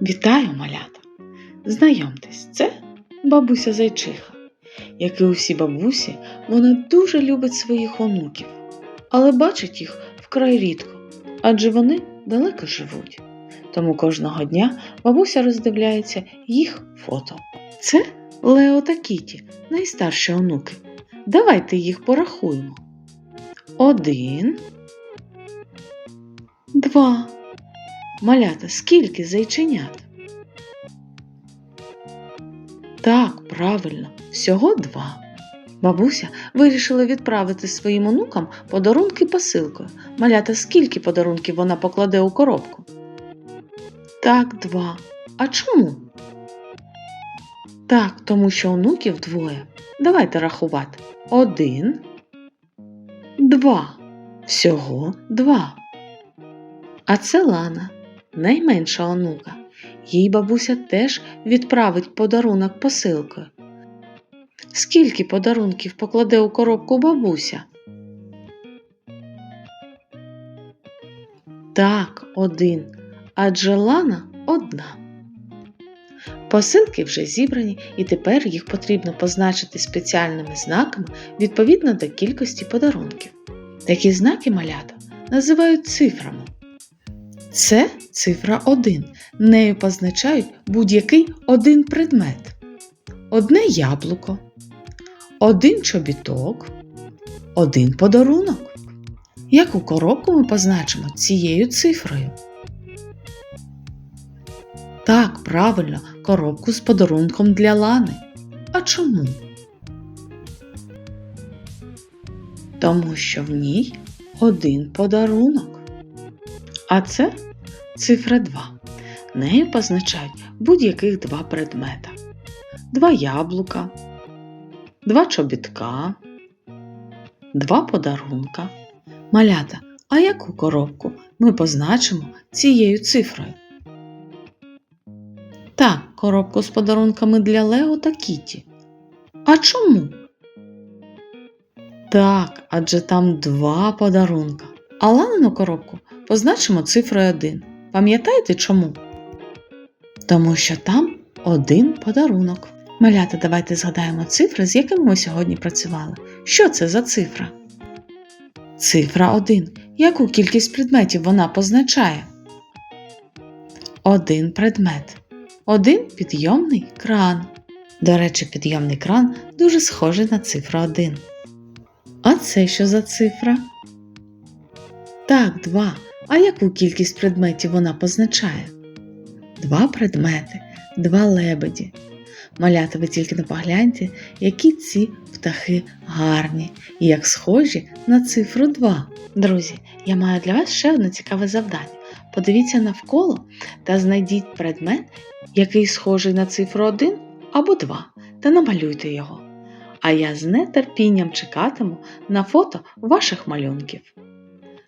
Вітаю, малята! Знайомтесь, це бабуся зайчиха. Як і усі бабусі, вона дуже любить своїх онуків, але бачить їх вкрай рідко, адже вони далеко живуть. Тому кожного дня бабуся роздивляється їх фото. Це Лео та Кіті, найстарші онуки. Давайте їх порахуємо. Один. Два. Малята, скільки зайченят? Так, правильно, всього два. Бабуся вирішила відправити своїм онукам подарунки посилкою. Малята, скільки подарунків вона покладе у коробку? Так, два. А чому? Так, тому що онуків двоє. Давайте рахувати. Один, два. Всього два. А це Лана, найменша онука. Їй бабуся теж відправить подарунок посилкою. Скільки подарунків покладе у коробку бабуся? Так, один. Адже Лана одна. Посилки вже зібрані, і тепер їх потрібно позначити спеціальними знаками відповідно до кількості подарунків. Такі знаки малята називають цифрами. Це цифра 1. Нею позначають будь-який один предмет. Одне яблуко, один чобіток, один подарунок. Яку коробку ми позначимо цією цифрою? Так, правильно, коробку з подарунком для Лани. А чому? Тому що в ній один подарунок. А це цифра 2. Нею позначають будь-яких два предмета: два яблука, два чобітка, два подарунка. Малята, а яку коробку ми позначимо цією цифрою? Так, коробку з подарунками для Лео та Кіті. А чому? Так, адже там два подарунка. А Ланину коробку позначимо цифрою 1. Пам'ятаєте чому? Тому що там один подарунок. Малята, давайте згадаємо цифри, з якими ми сьогодні працювали. Що це за цифра? Цифра 1. Яку кількість предметів вона позначає? Один предмет. Один підйомний кран. До речі, підйомний кран дуже схожий на цифру 1. А це що за цифра? Так, два. А яку кількість предметів вона позначає? Два предмети, два лебеді. Малята, ви тільки не погляньте, які ці птахи гарні і як схожі на цифру 2. Друзі, я маю для вас ще одне цікаве завдання. Подивіться навколо та знайдіть предмет, який схожий на цифру 1 або 2, та намалюйте його. А я з нетерпінням чекатиму на фото ваших малюнків.